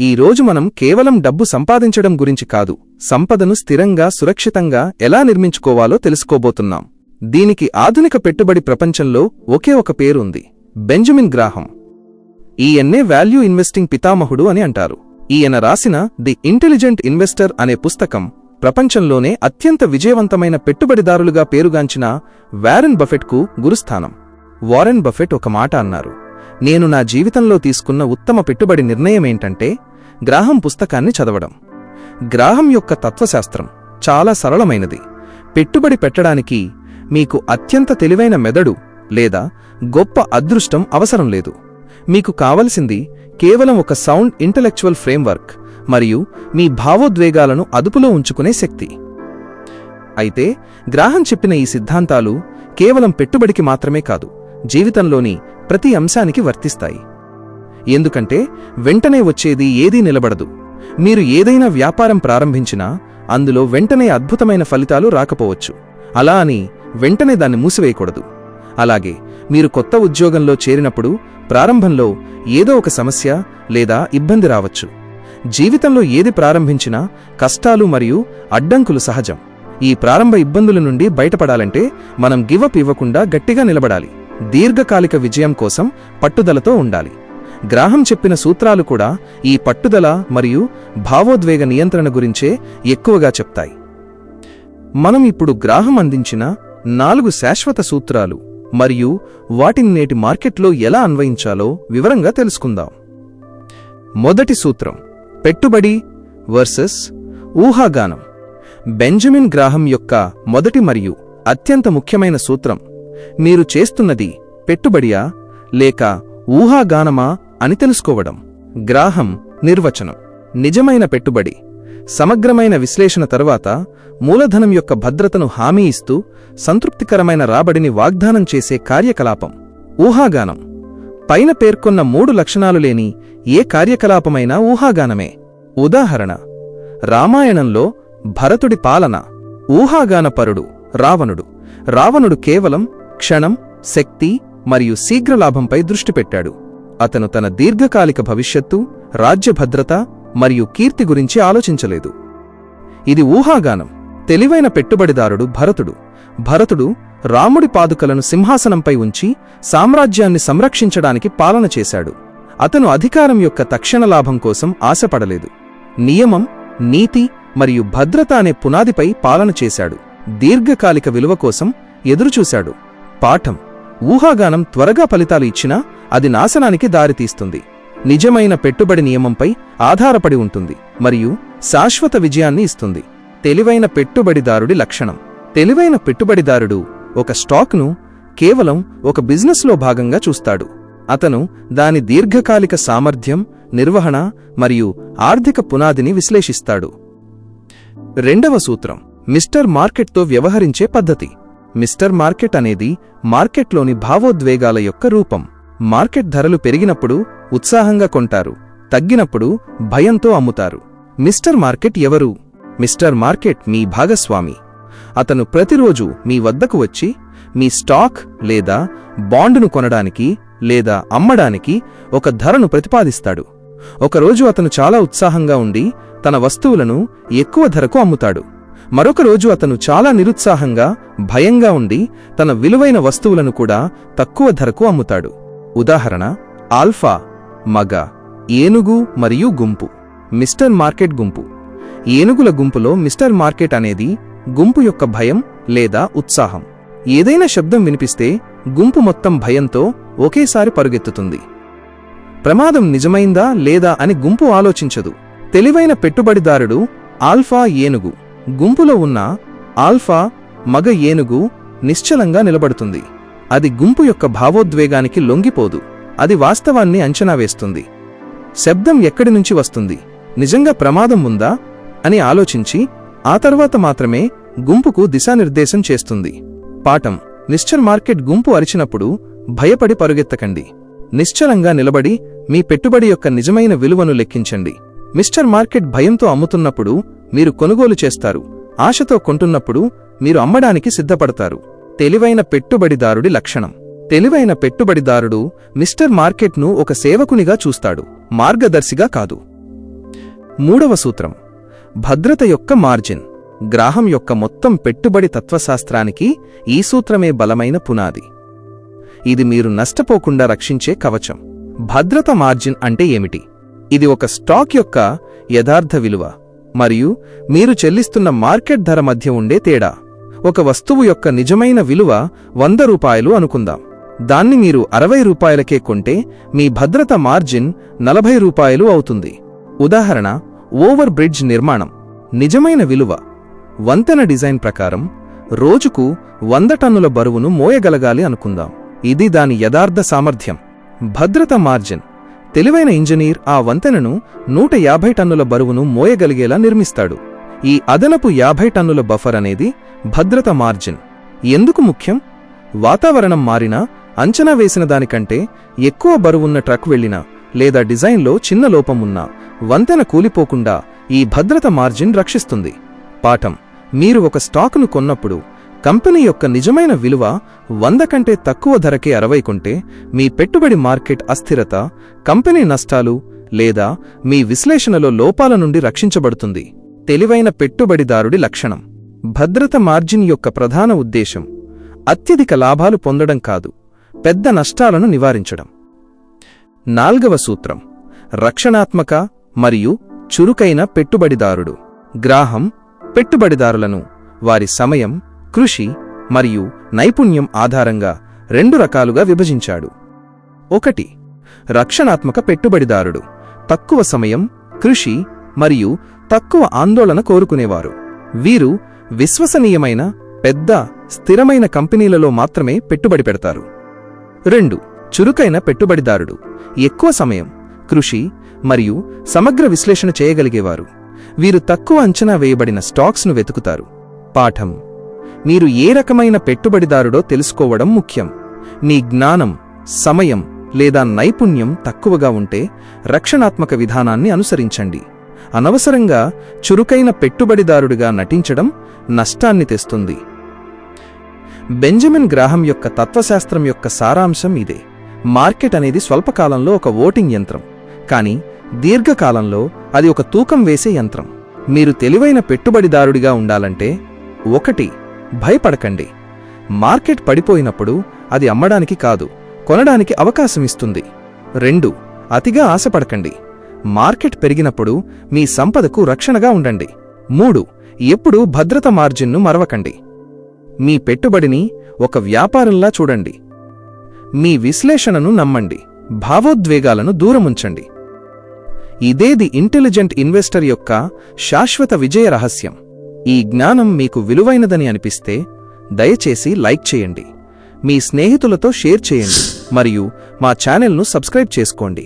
ఈ రోజు మనం కేవలం డబ్బు సంపాదించడం గురించి కాదు సంపదను స్థిరంగా సురక్షితంగా ఎలా నిర్మించుకోవాలో తెలుసుకోబోతున్నాం. దీనికి ఆధునిక పెట్టుబడి ప్రపంచంలో ఒకే ఒక పేరు ఉంది బెంజమిన్ గ్రాహం. ఈయన్నే వాల్యూ ఇన్వెస్టింగ్ పితామహుడు అని అంటారు. ఈయన రాసిన ది ఇంటెలిజెంట్ ఇన్వెస్టర్ అనే పుస్తకం ప్రపంచంలోనే అత్యంత విజయవంతమైన పెట్టుబడిదారులుగా పేరుగాంచిన వారెన్ బఫెట్కు గురుస్థానం. వారెన్ బఫెట్ ఒక మాట అన్నారు. నేను నా జీవితంలో తీసుకున్న ఉత్తమ పెట్టుబడి నిర్ణయం ఏంటంటే గ్రాహం పుస్తకాన్ని చదవడం. గ్రాహం యొక్క తత్వశాస్త్రం చాలా సరళమైనది. పెట్టుబడి పెట్టడానికి మీకు అత్యంత తెలివైన మెదడు లేదా గొప్ప అదృష్టం అవసరం లేదు. మీకు కావలసింది కేవలం ఒక సౌండ్ ఇంటలెక్చువల్ ఫ్రేమ్వర్క్ మరియు మీ భావోద్వేగాలను అదుపులో ఉంచుకునే శక్తి. అయితే గ్రాహం చెప్పిన ఈ సిద్ధాంతాలు కేవలం పెట్టుబడికి మాత్రమే కాదు జీవితంలోని ప్రతి అంశానికి వర్తిస్తాయి. ఎందుకంటే వెంటనే వచ్చేది ఏదీ నిలబడదు. మీరు ఏదైనా వ్యాపారం ప్రారంభించినా అందులో వెంటనే అద్భుతమైన ఫలితాలు రాకపోవచ్చు. అలా అని వెంటనే దాన్ని మూసివేయకూడదు. అలాగే మీరు కొత్త ఉద్యోగంలో చేరినప్పుడు ప్రారంభంలో ఏదో ఒక సమస్య లేదా ఇబ్బంది రావచ్చు. జీవితంలో ఏది ప్రారంభించినా కష్టాలు మరియు అడ్డంకులు సహజం. ఈ ప్రారంభ ఇబ్బందుల నుండి బయటపడాలంటే మనం గివప్ ఇవ్వకుండా గట్టిగా నిలబడాలి. దీర్ఘకాలిక విజయం కోసం పట్టుదలతో ఉండాలి. గ్రాహం చెప్పిన సూత్రాలు కూడా ఈ పట్టుదల మరియు భావోద్వేగ నియంత్రణ గురించే ఎక్కువగా చెప్తాయి. మనం ఇప్పుడు గ్రాహం అందించిన నాలుగు శాశ్వత సూత్రాలు మరియు వాటిని నేటి మార్కెట్లో ఎలా అన్వయించాలో వివరంగా తెలుసుకుందాం. మొదటి సూత్రం పెట్టుబడి వర్సెస్ ఊహాగానం. బెంజమిన్ గ్రాహం యొక్క మొదటి మరియు అత్యంత ముఖ్యమైన సూత్రం మీరు చేస్తున్నది పెట్టుబడియా లేక ఊహాగానమా అని తెలుసుకోవడం. గ్రాహం నిర్వచనం. నిజమైన పెట్టుబడి. సమగ్రమైన విశ్లేషణ తరువాత మూలధనం యొక్క భద్రతను హామీ ఇస్తూ సంతృప్తికరమైన రాబడిని వాగ్దానం చేసే కార్యకలాపం. ఊహాగానం. పైన పేర్కొన్న మూడు లక్షణాలు లేని ఏ కార్యకలాపమైనా ఊహాగానమే. ఉదాహరణ. రామాయణంలో భరతుడి పాలన. ఊహాగానపరుడు రావణుడు. రావణుడు కేవలం క్షణం శక్తి మరియు శీఘ్రలాభంపై దృష్టి పెట్టాడు. అతను తన దీర్ఘకాలిక భవిష్యత్తు రాజ్యభద్రత మరియు కీర్తి గురించి ఆలోచించలేదు. ఇది ఊహాగానం. తెలివైన పెట్టుబడిదారుడు భరతుడు. భరతుడు రాముడి పాదుకలను సింహాసనంపై ఉంచి సామ్రాజ్యాన్ని సంరక్షించడానికి పాలన చేశాడు. అతను అధికారం యొక్క తక్షణ లాభం కోసం ఆశపడలేదు. నియమం నీతి మరియు భద్రత అనే పునాదిపై పాలన చేశాడు. దీర్ఘకాలిక విలువ కోసం ఎదురుచూశాడు. పాఠం. ఊహాగానం త్వరగా ఫలితాలు ఇచ్చినా అది నాశనానికి దారితీస్తుంది. నిజమైన పెట్టుబడి నియమంపై ఆధారపడి ఉంటుంది మరియు శాశ్వత విజయాన్ని ఇస్తుంది. తెలివైన పెట్టుబడిదారుడి లక్షణం. తెలివైన పెట్టుబడిదారుడు ఒక స్టాక్ను కేవలం ఒక బిజినెస్లో భాగంగా చూస్తాడు. అతను దాని దీర్ఘకాలిక సామర్థ్యం నిర్వహణ మరియు ఆర్థిక పునాదిని విశ్లేషిస్తాడు. రెండవ సూత్రం. మిస్టర్ మార్కెట్తో వ్యవహరించే పద్ధతి. మిస్టర్ మార్కెట్ అనేది మార్కెట్లోని భావోద్వేగాల యొక్క రూపం. మార్కెట్ ధరలు పెరిగినప్పుడు ఉత్సాహంగా కొంటారు తగ్గినప్పుడు భయంతో అమ్ముతారు. మిస్టర్ మార్కెట్ ఎవరు? మిస్టర్ మార్కెట్ మీ భాగస్వామి. అతను ప్రతిరోజు మీ వద్దకు వచ్చి మీ స్టాక్ లేదా బాండును కొనడానికి లేదా అమ్మడానికి ఒక ధరను ప్రతిపాదిస్తాడు. ఒకరోజు అతను చాలా ఉత్సాహంగా ఉండి తన వస్తువులను ఎక్కువ ధరకు అమ్ముతాడు. మరొక రోజు అతను చాలా నిరుత్సాహంగా భయంగా ఉండి తన విలువైన వస్తువులను కూడా తక్కువ ధరకు అమ్ముతాడు. ఉదాహరణ ఆల్ఫా మగ ఏనుగు మరియు గుంపు. మిస్టర్ మార్కెట్ గుంపు. ఏనుగుల గుంపులో మిస్టర్ మార్కెట్ అనేది గుంపు యొక్క భయం లేదా ఉత్సాహం. ఏదైనా శబ్దం వినిపిస్తే గుంపు మొత్తం భయంతో ఒకేసారి పరుగెత్తుతుంది. ప్రమాదం నిజమైందా లేదా అని గుంపు ఆలోచించదు. తెలివైన పెట్టుబడిదారుడు ఆల్ఫా ఏనుగు. గుంపులో ఉన్న ఆల్ఫా మగ ఏనుగు నిశ్చలంగా నిలబడుతుంది. అది గుంపు యొక్క భావోద్వేగానికి లొంగిపోదు. అది వాస్తవాన్ని అంచనా వేస్తుంది. శబ్దం ఎక్కడి నుంచి వస్తుంది? నిజంగా ప్రమాదం ఉందా? అని ఆలోచించి ఆ తర్వాత మాత్రమే గుంపుకు దిశానిర్దేశం చేస్తుంది. పాఠం. నిశ్చల్ మార్కెట్ గుంపు అరిచినప్పుడు భయపడి పరుగెత్తకండి. నిశ్చలంగా నిలబడి మీ పెట్టుబడి యొక్క నిజమైన విలువను లెక్కించండి. మిస్టర్ మార్కెట్ భయంతో అమ్ముతున్నప్పుడు మీరు కొనుగోలు చేస్తారు. ఆశతో కొంటున్నప్పుడు మీరు అమ్మడానికి సిద్ధపడతారు. తెలివైన పెట్టుబడిదారుడి లక్షణం. తెలివైన పెట్టుబడిదారుడు మిస్టర్ మార్కెట్ను ఒక సేవకునిగా చూస్తాడు. మార్గదర్శిగా కాదు. మూడవ సూత్రం. భద్రత యొక్క మార్జిన్. గ్రాహం యొక్క మొత్తం పెట్టుబడి తత్వశాస్త్రానికి ఈ సూత్రమే బలమైన పునాది. ఇది మీరు నష్టపోకుండా రక్షించే కవచం. భద్రత మార్జిన్ అంటే ఏమిటి? ఇది ఒక స్టాక్ యొక్క యథార్థ విలువ. మరియు మీరు చెల్లిస్తున్న మార్కెట్ ధర మధ్య ఉండే తేడా. ఒక వస్తువు యొక్క నిజమైన విలువ వంద రూపాయలు అనుకుందాం. దాన్ని మీరు అరవై రూపాయలకే కొంటే మీ భద్రత మార్జిన్ నలభై రూపాయలు అవుతుంది. ఉదాహరణ ఓవర్ బ్రిడ్జ్ నిర్మాణం. నిజమైన విలువ వంతెన డిజైన్ ప్రకారం రోజుకు వంద టన్నుల బరువును మోయగలగాలి అనుకుందాం. ఇది దాని యథార్థ సామర్థ్యం. భద్రత మార్జిన్. తెలివైన ఇంజనీర్ ఆ వంతెనను నూట యాభై టన్నుల బరువును మోయగలిగేలా నిర్మిస్తాడు. ఈ అదనపు యాభై టన్నుల బఫర్ అనేది భద్రత మార్జిన్. ఎందుకు ముఖ్యం? వాతావరణం మారినా అంచనా వేసిన దానికంటే ఎక్కువ బరువున్న ట్రక్ వెళ్ళినా లేదా డిజైన్లో చిన్న లోపం ఉన్నా వంతెన కూలిపోకుండా ఈ భద్రత మార్జిన్ రక్షిస్తుంది. పాఠం. మీరు ఒక స్టాకును కొన్నప్పుడు కంపెనీ యొక్క నిజమైన విలువ వంద కంటే తక్కువ ధరకే అరవై కొంటే మీ పెట్టుబడి మార్కెట్ అస్థిరత కంపెనీ నష్టాలు లేదా మీ విశ్లేషణలో లోపాల నుండి రక్షించబడుతుంది. తెలివైన పెట్టుబడిదారుడి లక్షణం. భద్రత మార్జిన్ యొక్క ప్రధాన ఉద్దేశం. అత్యధిక లాభాలు పొందడం కాదు పెద్ద నష్టాలను నివారించడం. నాల్గవ సూత్రం. రక్షణాత్మక మరియు చురుకైన పెట్టుబడిదారుడు. గ్రాహం పెట్టుబడిదారులను వారి సమయం కృషి మరియు నైపుణ్యం ఆధారంగా రెండు రకాలుగా విభజించాడు. ఒకటి రక్షణాత్మక పెట్టుబడిదారుడు. తక్కువ సమయం కృషి మరియు తక్కువ ఆందోళన కోరుకునేవారు. వీరు విశ్వసనీయమైన పెద్ద స్థిరమైన కంపెనీలలో మాత్రమే పెట్టుబడి పెడతారు. రెండు చురుకైన పెట్టుబడిదారుడు. ఎక్కువ సమయం కృషి మరియు సమగ్ర విశ్లేషణ చేయగలిగేవారు. వీరు తక్కువ అంచనా వేయబడిన స్టాక్స్ను వెతుకుతారు. పాఠం మీరు ఏ రకమైన పెట్టుబడిదారుడో తెలుసుకోవడం ముఖ్యం. మీ జ్ఞానం సమయం లేదా నైపుణ్యం తక్కువగా ఉంటే రక్షణాత్మక విధానాన్ని అనుసరించండి. అనవసరంగా చురుకైన పెట్టుబడిదారుడిగా నటించడం నష్టాన్ని తెస్తుంది. బెంజమిన్ గ్రాహం యొక్క తత్వశాస్త్రం యొక్క సారాంశం ఇదే. మార్కెట్ అనేది స్వల్పకాలంలో ఒక ఓటింగ్ యంత్రం. కానీ దీర్ఘకాలంలో అది ఒక తూకం వేసే యంత్రం. మీరు తెలివైన పెట్టుబడిదారుడిగా ఉండాలంటే ఒకటి భయపడకండి. మార్కెట్ పడిపోయినప్పుడు అది అమ్మడానికి కాదు కొనడానికి అవకాశం ఇస్తుంది. రెండు అతిగా ఆశపడకండి. మార్కెట్ పెరిగినప్పుడు మీ సంపదకు రక్షణగా ఉండండి. మూడు ఎప్పుడూ భద్రత మార్జిన్ను మరవకండి. మీ పెట్టుబడిని ఒక వ్యాపారంలా చూడండి. మీ విశ్లేషణను నమ్మండి. భావోద్వేగాలను దూరముంచండి. ఇదేది ఇంటెలిజెంట్ ఇన్వెస్టర్ యొక్క శాశ్వత విజయ రహస్యం. ఈ జ్ఞానం మీకు విలువైనదని అనిపిస్తే దయచేసి లైక్ చేయండి. మీ స్నేహితులతో షేర్ చేయండి మరియు మా ఛానల్ను సబ్స్క్రైబ్ చేసుకోండి.